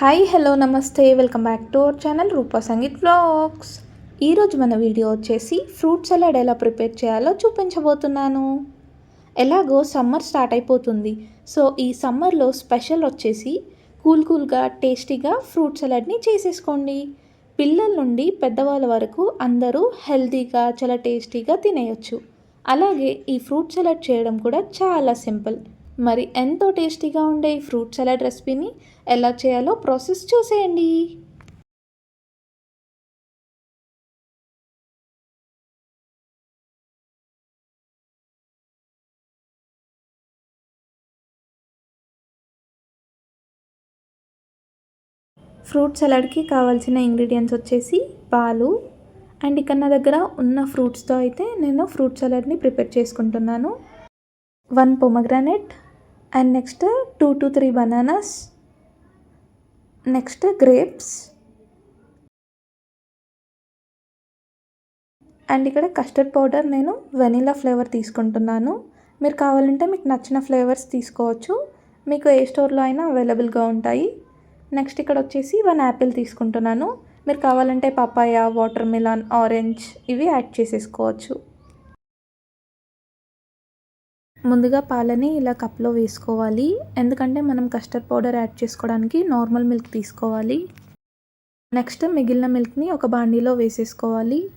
Hi hello namaste. Welcome back to our channel Roopa Sangeet blogs ఈరోజు మన video వచ్చేసి fruit salad ఎలా prepare చేయాలో చూపించబోతున్నాను. ఎలాగో సమ్మర్ స్టార్ట్ అయిపోతుంది. సో ఈ సమ్మర్లో స్పెషల్ వచ్చేసి కూల్ కూల్గా టేస్టీగా ఫ్రూట్ సలాడ్ని చేసేసుకోండి. పిల్లల నుండి పెద్దవాళ్ళ వరకు అందరూ హెల్తీగా చాలా టేస్టీగా తినేయచ్చు. అలాగే ఈ ఫ్రూట్ సలాడ్ చేయడం కూడా చాలా సింపుల్. మరి ఎంతో టేస్టీగా ఉండే ఈ ఫ్రూట్ సలాడ్ రెసిపీని ఎలా చేయాలో ప్రాసెస్ చూసేయండి. ఫ్రూట్ సలాడ్కి కావాల్సిన ఇంగ్రీడియంట్స్ వచ్చేసి పాలు అండ్ ఇక్కడ నా దగ్గర ఉన్న ఫ్రూట్స్తో అయితే నేను ఫ్రూట్ సలాడ్ని ప్రిపేర్ చేసుకుంటున్నాను. One pomegranate and next two to three bananas next grapes and ఇక్కడ కస్టర్డ్ పౌడర్ నేను వెనీలా ఫ్లేవర్ తీసుకుంటున్నాను. మీరు కావాలంటే మీకు నచ్చిన ఫ్లేవర్స్ తీసుకోవచ్చు. మీకు ఏ స్టోర్లో అయినా అవైలబుల్గా ఉంటాయి. నెక్స్ట్ ఇక్కడ వచ్చేసి వన్ యాపిల్ తీసుకుంటున్నాను. మీరు కావాలంటే పపాయ వాటర్ మిలాన్ ఆరెంజ్ ఇవి యాడ్ చేసేసుకోవచ్చు. ముందుగా పాలని ఇలా కప్లో వేసుకోవాలి. ఎందుకంటే మనం కస్టర్డ్ పౌడర్ యాడ్ చేసుకోవడానికి నార్మల్ మిల్క్ తీసుకోవాలి. నెక్స్ట్ మిగిలిన మిల్క్ని ఒక బాండీలో వేసేసుకోవాలి.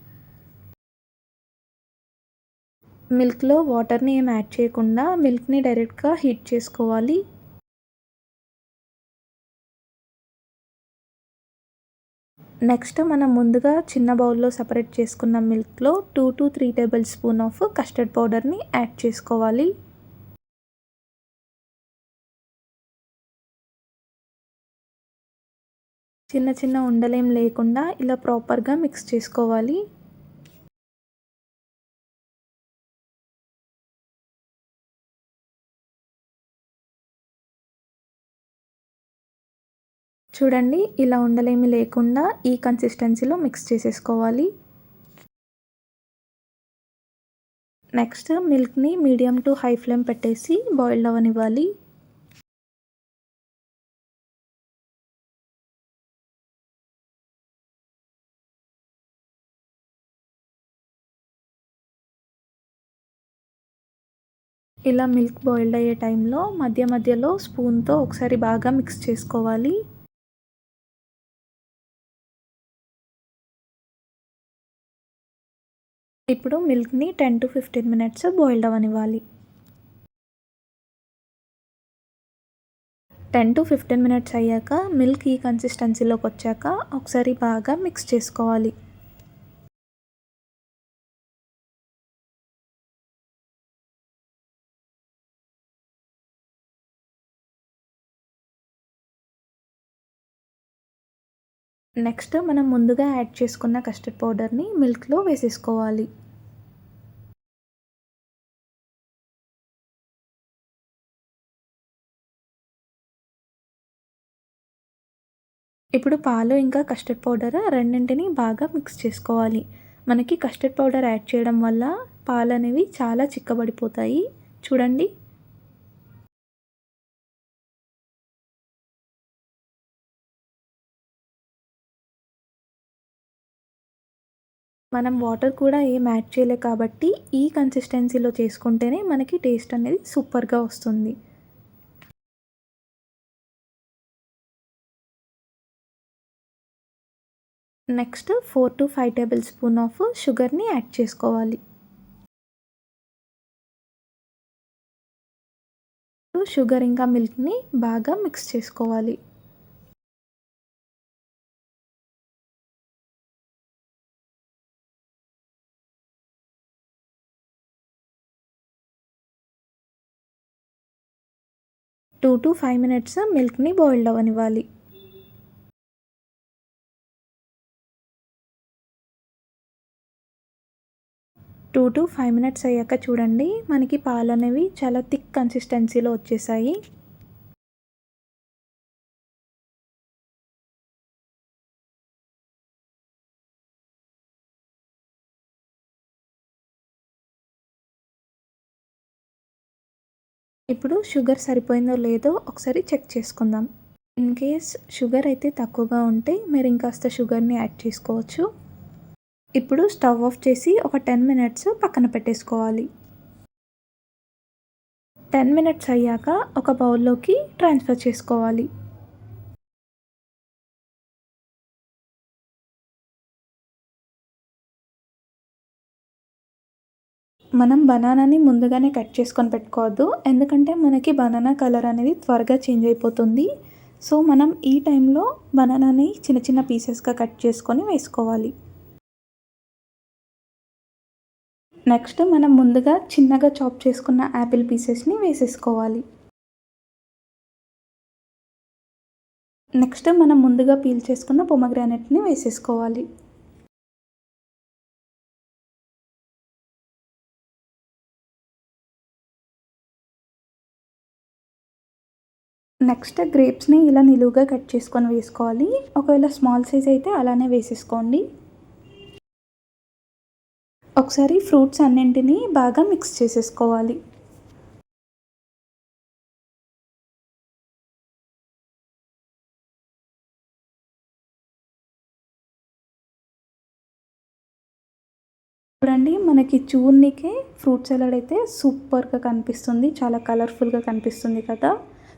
మిల్క్లో వాటర్ని ఏం యాడ్ చేయకుండా మిల్క్ని డైరెక్ట్గా హీట్ చేసుకోవాలి. నెక్స్ట్ మనం ముందుగా చిన్న బౌల్లో సపరేట్ చేసుకున్న మిల్క్లో two to three table spoon of custard పౌడర్ని యాడ్ చేసుకోవాలి. చిన్న చిన్న ఉండలేం లేకుండా ఇలా ప్రాపర్గా మిక్స్ చేసుకోవాలి. చూడండి ఇలా ఉండలేమి లేకుండా ఈ కన్సిస్టెన్సీలో మిక్స్ చేసేసుకోవాలి. నెక్స్ట్ మిల్క్ని మీడియం టు హై ఫ్లేమ్ పెట్టేసి బాయిల్ అవ్వనివ్వాలి ఇలా మిల్క్ బాయిల్డ్ అయ్యే టైంలో మధ్య మధ్యలో స్పూన్తో ఒకసారి బాగా మిక్స్ చేసుకోవాలి. ఇప్పుడు మిల్క్ని ten to fifteen minutes boiled అవ్వనివ్వాలి ten to fifteen minutes అయ్యాక మిల్క్ ఈ కన్సిస్టెన్సీలోకి వచ్చాక ఒకసారి బాగా మిక్స్ చేసుకోవాలి. నెక్స్ట్ మనం ముందుగా యాడ్ చేసుకున్న కస్టర్డ్ పౌడర్ని మిల్క్లో వేసేసుకోవాలి. ఇప్పుడు పాలు ఇంకా కస్టర్డ్ పౌడర్ రెండింటిని బాగా మిక్స్ చేసుకోవాలి. మనకి కస్టర్డ్ పౌడర్ యాడ్ చేయడం వల్ల పాలు అనేవి చాలా చిక్కబడిపోతాయి. చూడండి. మనం వాటర్ కూడా ఏం యాడ్ చేయలే కాబట్టి ఈ కన్సిస్టెన్సీలో చేసుకుంటేనే మనకి టేస్ట్ అనేది సూపర్గా వస్తుంది. Next four to five table spoon of షుగర్ని యాడ్ చేసుకోవాలి. షుగర్ ఇంకా మిల్క్ని బాగా మిక్స్ చేసుకోవాలి. టూ టు ఫైవ్ మినిట్స్ మిల్క్ని బాయిల్డ్ అవ్వనివ్వాలి. టూ టు ఫైవ్ మినిట్స్ అయ్యాక చూడండి. మనకి పాలు అనేవి చాలా థిక్ కన్సిస్టెన్సీలో వచ్చేసాయి. ఇప్పుడు షుగర్ సరిపోయిందో లేదో ఒకసారి చెక్ చేసుకుందాం. ఇన్ కేస్ షుగర్ అయితే తక్కువగా ఉంటే మీరు ఇంకాస్త షుగర్ని యాడ్ చేసుకోవచ్చు. ఇప్పుడు స్టవ్ ఆఫ్ చేసి ఒక టెన్ మినిట్స్ పక్కన పెట్టేసుకోవాలి. టెన్ మినిట్స్ అయ్యాక ఒక బౌల్లోకి ట్రాన్స్ఫర్ చేసుకోవాలి. మనం బనానాని ముందుగానే కట్ చేసుకొని పెట్టుకోవద్దు. ఎందుకంటే మనకి బనానా కలర్ అనేది త్వరగా చేంజ్ అయిపోతుంది. సో మనం ఈ టైంలో బనానాని చిన్న చిన్న పీసెస్గా కట్ చేసుకొని వేసుకోవాలి. నెక్స్ట్ మనం ముందుగా చిన్నగా చాప్ చేసుకున్న యాపిల్ పీసెస్ని వేసేసుకోవాలి. నెక్స్ట్ మనం ముందుగా పీల్ చేసుకున్న పొమగ్రానెట్ని వేసేసుకోవాలి. నెక్స్ట్ గ్రేప్స్ని ఇలా నిలువుగా కట్ చేసుకొని వేసుకోవాలి. ఒకవేళ స్మాల్ సైజ్ అయితే అలానే వేసేసుకోండి. ఒకసారి ఫ్రూట్స్ అన్నింటినీ బాగా మిక్స్ చేసేసుకోవాలి. చూడండి మనకి చూర్నికే ఫ్రూట్ సలాడ్ అయితే సూపర్గా కనిపిస్తుంది. చాలా కలర్ఫుల్గా కనిపిస్తుంది కదా.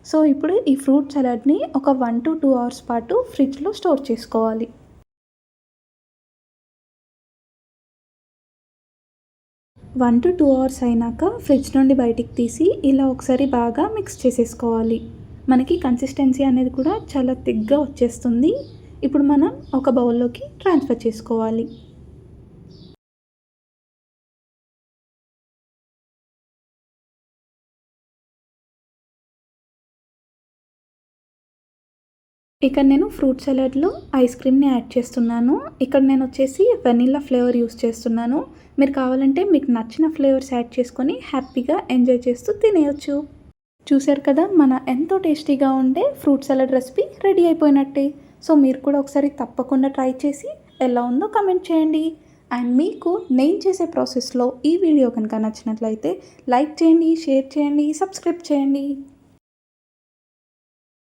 సో ఇప్పుడు ఈ ఫ్రూట్ సలాడ్ని ఒక వన్ టు టూ అవర్స్ పాటు ఫ్రిడ్జ్లో స్టోర్ చేసుకోవాలి. వన్ టు టూ అవర్స్ అయినాక ఫ్రిడ్జ్ నుండి బయటికి తీసి ఇలా ఒకసారి బాగా మిక్స్ చేసేసుకోవాలి. మనకి కన్సిస్టెన్సీ అనేది కూడా చాలా థిక్గా వచ్చేస్తుంది. ఇప్పుడు మనం ఒక బౌల్లోకి ట్రాన్స్ఫర్ చేసుకోవాలి. ఇక్కడ నేను ఫ్రూట్ సలాడ్లో ఐస్ క్రీమ్ని యాడ్ చేస్తున్నాను. ఇక్కడ నేను వచ్చేసి వెనీలా ఫ్లేవర్ యూస్ చేస్తున్నాను. మీరు కావాలంటే మీకు నచ్చిన ఫ్లేవర్స్ యాడ్ చేసుకొని హ్యాపీగా ఎంజాయ్ చేస్తూ తినేయచ్చు. చూశారు కదా మన ఎంతో టేస్టీగా ఉండే ఫ్రూట్ సలాడ్ రెసిపీ రెడీ అయిపోయినట్టే. సో మీరు కూడా ఒకసారి తప్పకుండా ట్రై చేసి ఎలా ఉందో కమెంట్ చేయండి. అండ్ మీకు నేను చేసే ప్రాసెస్లో ఈ వీడియో కనుక నచ్చినట్లయితే లైక్ చేయండి షేర్ చేయండి సబ్స్క్రైబ్ చేయండి.